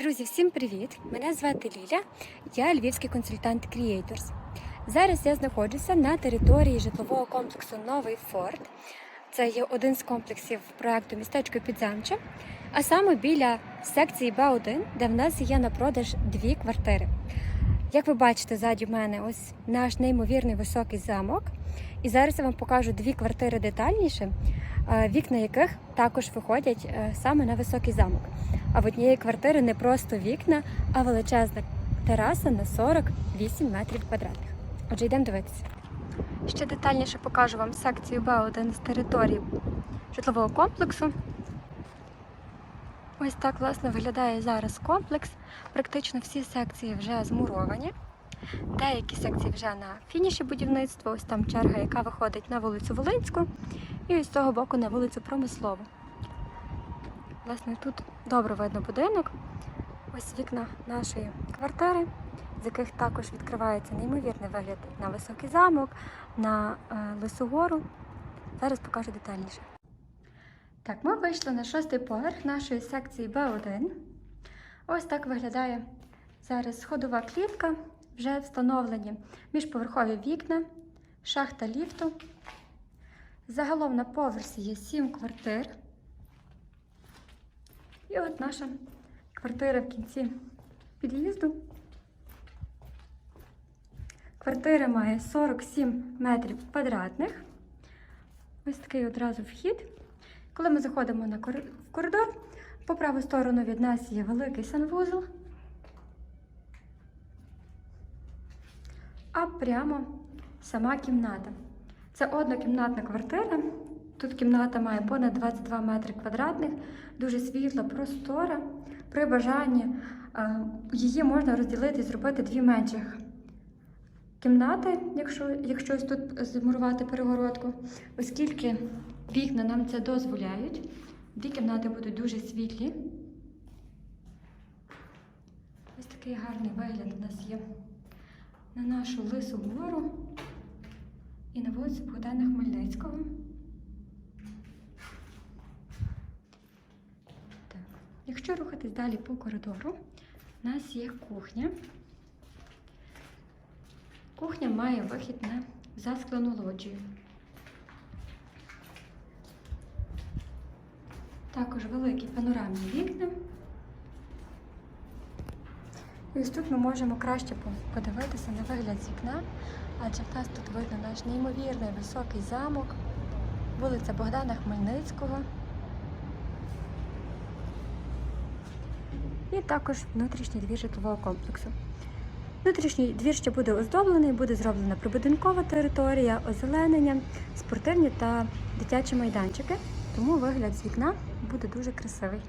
Друзі, всім привіт! Мене звати Ліля, я львівський консультант Creators. Зараз я знаходжуся на території житлового комплексу Новий Форт. Це є один з комплексів проекту Містечко Підзамче, а саме біля секції Б1, де в нас є на продаж дві квартири. Як ви бачите, ззаді мене ось наш неймовірний високий замок. І зараз я вам покажу дві квартири детальніше, е, вікна яких також виходять е, саме на високий замок. А в однієї квартири не просто вікна, а величезна тераса на 48 метрів квадратних. Отже, йдемо дивитися. Ще детальніше покажу вам секцію Б1 з території житлового комплексу. Ось так, власне, виглядає зараз комплекс. Практично всі секції вже змуровані. Деякі секції вже на фініші будівництва. Ось там черга, яка виходить на вулицю Волинську, і ось з цього боку на вулицю Промислову. Власне, тут добре видно будинок. Ось вікна нашої квартири, з яких також відкривається неймовірний вигляд на високий замок, на е, Лисогору. Зараз покажу детальніше. Так, ми вийшли на шостий поверх нашої секції Б1. Ось так виглядає зараз сходова клітка, вже встановлені міжповерхові вікна, шахта ліфту. Загалом на поверсі є 7 квартир. І от наша квартира в кінці під'їзду. Квартира має 47 метрів квадратних. Ось такий одразу вхід. Коли ми заходимо на кор- в коридор, по праву сторону від нас є великий санвузол, а прямо сама кімната. Це однокімнатна квартира. Тут кімната має понад 22 метри квадратних, дуже світла, простора. При бажанні її можна розділити і зробити дві менших кімнати, якщо, якщо тут замурувати перегородку, оскільки вікна нам це дозволяють. Дві кімнати будуть дуже світлі. Ось такий гарний вигляд у нас є на нашу лису гору і на вулиці Богдана Хмельницького. Так. Якщо рухатись далі по коридору, у нас є кухня. Кухня має вихід на засклену лоджію. Також великі панорамні вікна. І ось тут ми можемо краще подивитися на вигляд з вікна, адже в нас тут видно наш неймовірний високий замок, вулиця Богдана Хмельницького. І також внутрішній двір житлового комплексу. Внутрішній двір ще буде оздоблений, буде зроблена прибудинкова територія, озеленення, спортивні та дитячі майданчики. Тому вигляд з вікна буде дуже красивий.